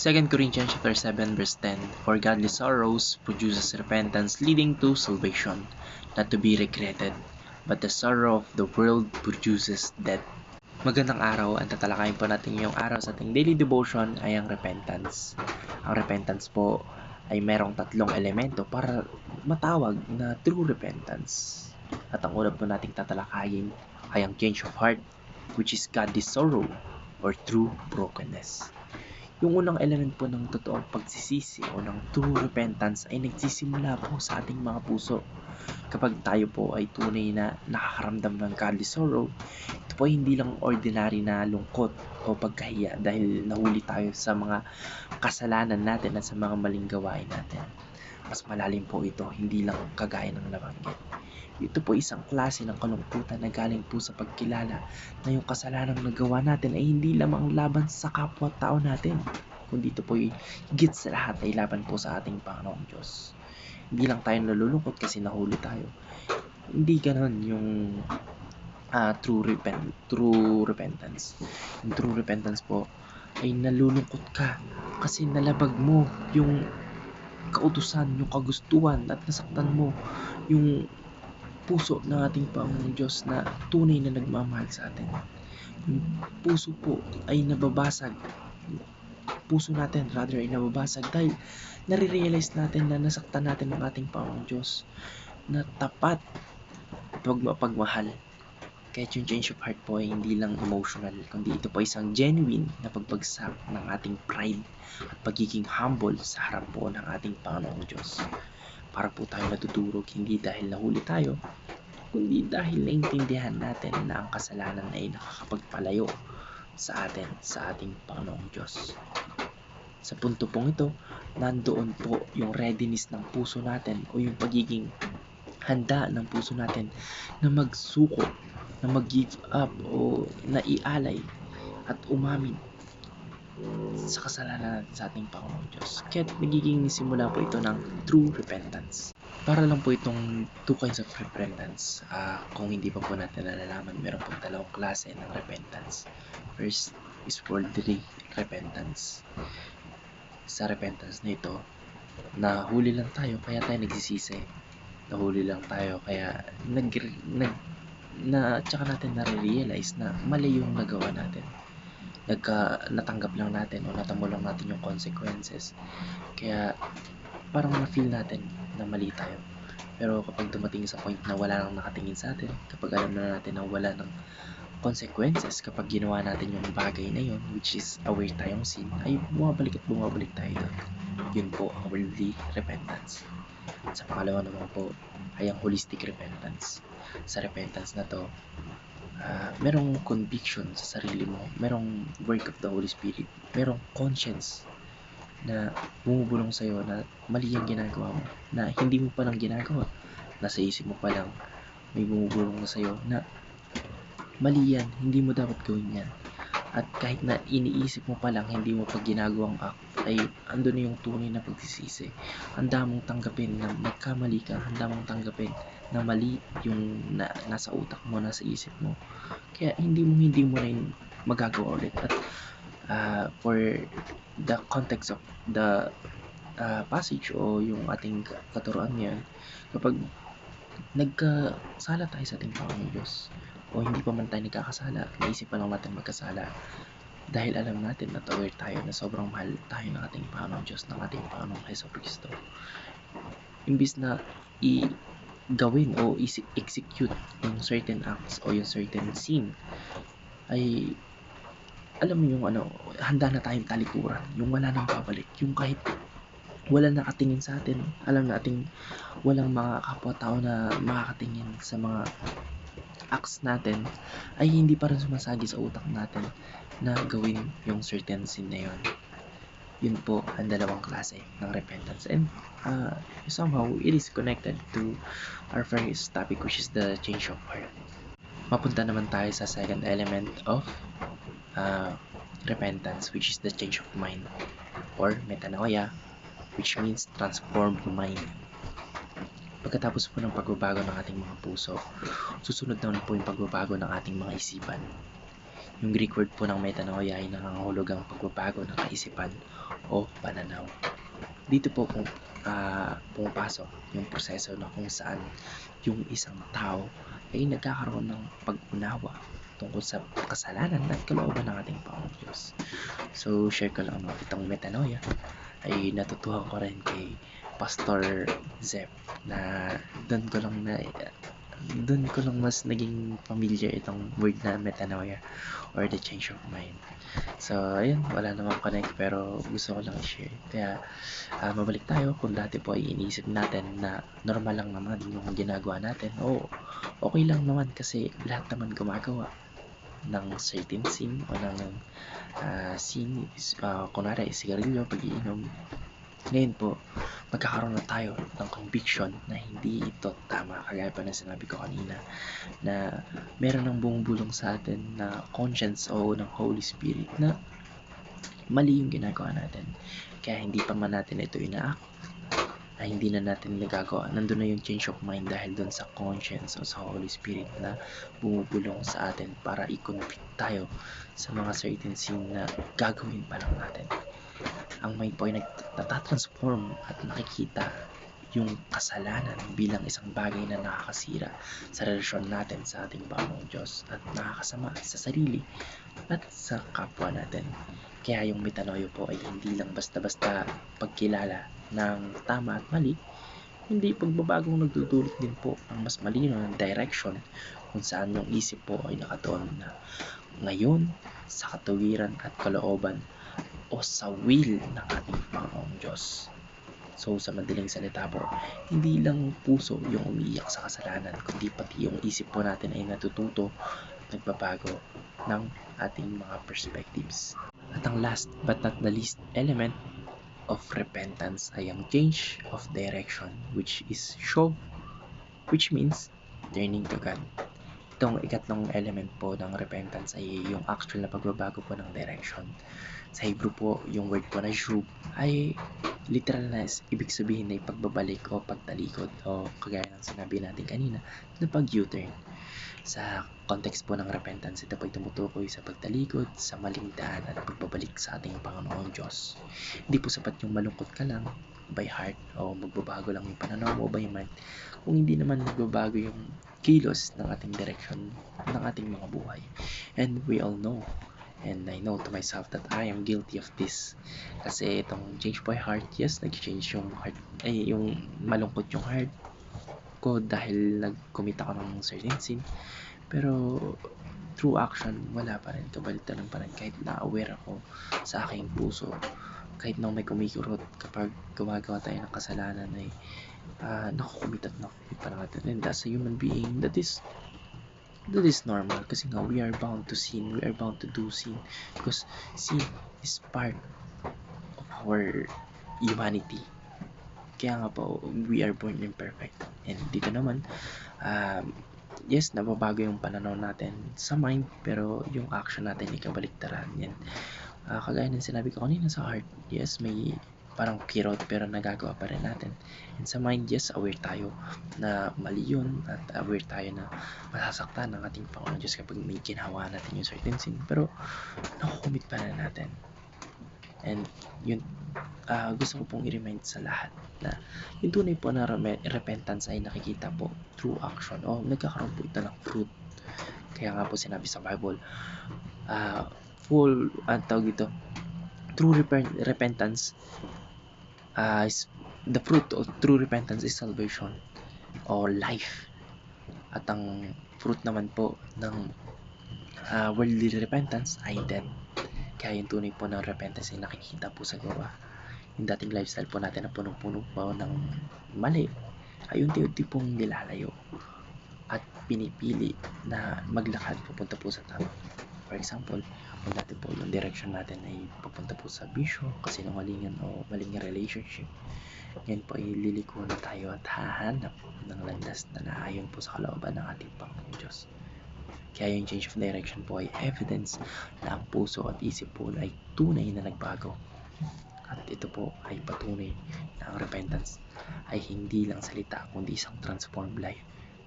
2 Corinthians chapter 7 verse 10 For godly sorrows produces repentance leading to salvation, not to be regretted, but the sorrow of the world produces death. Magandang araw, ang tatalakayin po natin yung araw sa ating daily devotion ay ang repentance. Ang repentance po ay merong tatlong elemento para matawag na true repentance. At ang una po nating tatalakayin ay ang change of heart, which is godly sorrow or true brokenness. Yung unang element po ng totoong pagsisisi o ng true repentance ay nagsisimula po sa ating mga puso. Kapag tayo po ay tunay na nakakaramdam ng godly sorrow, ito po ay hindi lang ordinary na lungkot o pagkahiya dahil nahuli tayo sa mga kasalanan natin at sa mga maling gawain natin. Mas malalim po ito, hindi lang kagaya ng nabanggit. Ito po isang klase ng kalungkutan na galing po sa pagkilala na yung kasalanan na gawa natin ay hindi lamang laban sa kapwa-tao natin, kundi ito po ay higit sa lahat ay laban po sa ating Panginoong Diyos. Hindi lang tayo nalulungkot kasi nahuli tayo. Hindi ganon yung uh, true, repent, true repentance. Yung true repentance po ay nalulungkot ka kasi nalabag mo yung kautusan, yung kagustuhan at nasaktan mo yung puso ng ating Panginoong Diyos na tunay na nagmamahal sa atin. Yung puso po ay nababasag. Puso natin rather ay nababasag dahil nare-realize natin na nasaktan natin ng ating Panginoong Diyos na tapat pag pagmahal. Kaya yung change of heart po ay hindi lang emotional, kundi ito po isang genuine na pagbagsak ng ating pride at pagiging humble sa harap po ng ating Panginoong Diyos para po tayo natutulog hindi dahil nahuli tayo, kundi dahil naintindihan natin na ang kasalanan ay nakakapagpalayo sa atin, sa ating Panginoong Diyos. Sa punto pong ito, nandoon po yung readiness ng puso natin o yung pagiging handa ng puso natin na magsuko, na mag-give up o na ialay at umamin sa kasalanan natin sa ating Panginoong Diyos. Kaya nagiging simula po ito ng true repentance. Para lang po itong two kinds of repentance. Uh, kung hindi pa po natin nalalaman, meron po dalawang klase ng repentance. First is worldly repentance. Sa repentance na ito, nahuli lang tayo kaya tayo nagsisisi. Nahuli lang tayo kaya nag, nag na tsaka natin na-realize na mali yung nagawa natin nagka natanggap lang natin o natamo lang natin yung consequences. Kaya parang na-feel natin na mali tayo. Pero kapag dumating sa point na wala nang nakatingin sa atin, kapag alam na natin na wala nang consequences kapag ginawa natin yung bagay na yun, which is aware tayong sin, ay bumabalik at bumabalik tayo doon. Yun po ang worldly repentance. Sa pangalawa naman po ay ang holistic repentance. Sa repentance na to, uh, merong conviction sa sarili mo, merong work of the Holy Spirit, merong conscience na bumubulong sa'yo na mali yung ginagawa mo, na hindi mo palang ginagawa, nasa isip mo palang may bumubulong na sa'yo na mali yan, hindi mo dapat gawin yan. At kahit na iniisip mo pa lang, hindi mo pa ginagawang act, ay ando na yung tunay na pagsisisi. Handa mong tanggapin na magkamali ka, handa mong tanggapin na mali yung na, nasa utak mo, nasa isip mo. Kaya hindi mo hindi mo rin magagawa ulit. At uh, for the context of the uh, passage o yung ating katuruan ngayon, kapag nagkasala tayo sa ating Panginoon Diyos, o hindi pa man tayo nagkakasala, naisip pa lang natin magkasala dahil alam natin at aware tayo na sobrang mahal tayo ng ating Panginoong Diyos, ng ating Panginoong Heso Kristo. Imbis na i gawin o execute yung certain acts o yung certain sin ay alam mo yung ano, handa na tayong talikuran, yung wala nang babalik, yung kahit wala nakatingin sa atin, alam nating walang mga kapwa-tao na makakatingin sa mga acts natin ay hindi pa rin sumasagi sa utak natin na gawin yung certain sin na yun. Yun po ang dalawang klase ng repentance. And uh, somehow, it is connected to our first topic which is the change of heart. Mapunta naman tayo sa second element of uh, repentance which is the change of mind or metanoia which means transformed mind. Pagkatapos po ng pagbabago ng ating mga puso, susunod naman po yung pagbabago ng ating mga isipan. Yung Greek word po ng metanoia ay nangangahulugang pagbabago ng kaisipan o pananaw. Dito po kung ah, pumapasok yung proseso na kung saan yung isang tao ay nagkakaroon ng pag-unawa tungkol sa kasalanan at kalooban ng ating Panginoon Diyos. So, share ko lang no, itong metanoia ay natutuhan ko rin kay Pastor Zep na doon ko lang na doon ko lang mas naging familiar itong word na metanoia or the change of mind. So, ayun, wala namang connect pero gusto ko lang i-share. Kaya, ah, mabalik tayo kung dati po ay iniisip natin na normal lang naman yung ginagawa natin. Oo, okay lang naman kasi lahat naman gumagawa ng certain sin o ng ah, sin, is, uh, kunwari, sigarilyo, pag-iinom. Ngayon po, magkakaroon na tayo ng conviction na hindi ito tama. Kagaya pa na sinabi ko kanina na meron ng bumubulong sa atin na conscience o ng Holy Spirit na mali yung ginagawa natin. Kaya hindi pa man natin ito ina-act na hindi na natin nagagawa. Nandun na yung change of mind dahil dun sa conscience o sa Holy Spirit na bumubulong sa atin para i-convict tayo sa mga certain sin na gagawin pa lang natin. Ang mind po ay natatransform at nakikita yung kasalanan bilang isang bagay na nakakasira sa relasyon natin sa ating Panginoong Diyos at nakakasama sa sarili at sa kapwa natin. Kaya yung metanoia po ay hindi lang basta-basta pagkilala ng tama at mali, hindi pagbabagong nagdudulot din po ng mas malinaw na direction kung saan yung isip po ay nakatuon na ngayon sa katuwiran at kalooban o sa will ng ating Panginoong Diyos. So sa madaling salita po, hindi lang puso yung umiiyak sa kasalanan, kundi pati yung isip po natin ay natututo at nagbabago ng ating mga perspectives. At ang last but not the least element of repentance ay ang change of direction which is show which means turning to God. Itong ikatlong element po ng repentance ay yung actual na pagbabago po ng direction. Sa Hebrew po, yung word po na shub ay literal na ibig sabihin ay pagbabalik o pagtalikod o kagaya ng sinabi natin kanina na pag-U-turn. Sa context po ng repentance, ito po ay tumutukoy sa pagtalikod, sa maling daan at pagbabalik sa ating Panginoon Diyos. Hindi po sapat yung malungkot ka lang by heart o magbabago lang yung pananaw mo by mind kung hindi naman magbabago yung kilos ng ating direction ng ating mga buhay. And we all know and I know to myself that I am guilty of this. Kasi itong change by heart, yes, nag-change yung heart, ay yung malungkot yung heart ko dahil nag-commit ako ng certain sin. Pero through action, wala pa rin, kabaliktaran pa rin kahit na-aware ako sa aking puso kahit na may kumikurot kapag gumagawa tayo ng kasalanan ay uh, nakukumit at nakukumit pa natin and as a human being that is that is normal kasi nga we are bound to sin we are bound to do sin. Because sin is part of our humanity. Kaya nga po we are born imperfect. And dito naman um, yes nababago yung pananaw natin sa mind pero yung action natin ay kabaliktaran. Yan. Ah, kagaya ng sinabi ko kanina sa heart yes may parang kirot pero nagagawa pa rin natin. And sa mind yes aware tayo na mali yun at aware tayo na masasaktan ng ating Panginoon Diyos kapag may ginawa natin yung certain sin. Pero nakukumit pa rin natin. And yun ah, gusto ko pong i-remind sa lahat na yung tunay po na repentance ay nakikita po through action. O nagkakaroon po ito ng fruit. Kaya nga po sinabi sa Bible ah, full ang tawag dito true repent- repentance ah, is the fruit of true repentance is salvation or life. At ang fruit naman po ng ah, worldly repentance ay death. Kaya yung tunay po ng repentance ay nakikita po sa gawa. Yung dating lifestyle po natin na punong-puno po ng mali ay unti-unti pong nilalayo at pinipili na maglakad papunta po sa tama. For example kung dati po yung direction natin ay papunta po sa bisyo, kasinungalingan o maling relationship. Ngayon po ay liliko na tayo at hahanap ng landas na naayon po sa kalooban ng ating Panginoon Diyos. Kaya yung change of direction po ay evidence na ang puso at isip po ay tunay na nagbago. At ito po ay patunay na ang repentance ay hindi lang salita kundi isang transformed life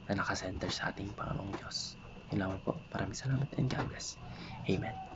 na nakasenter sa ating Panginoong Diyos. Yun lamang po. Maraming salamat and God bless. Amen.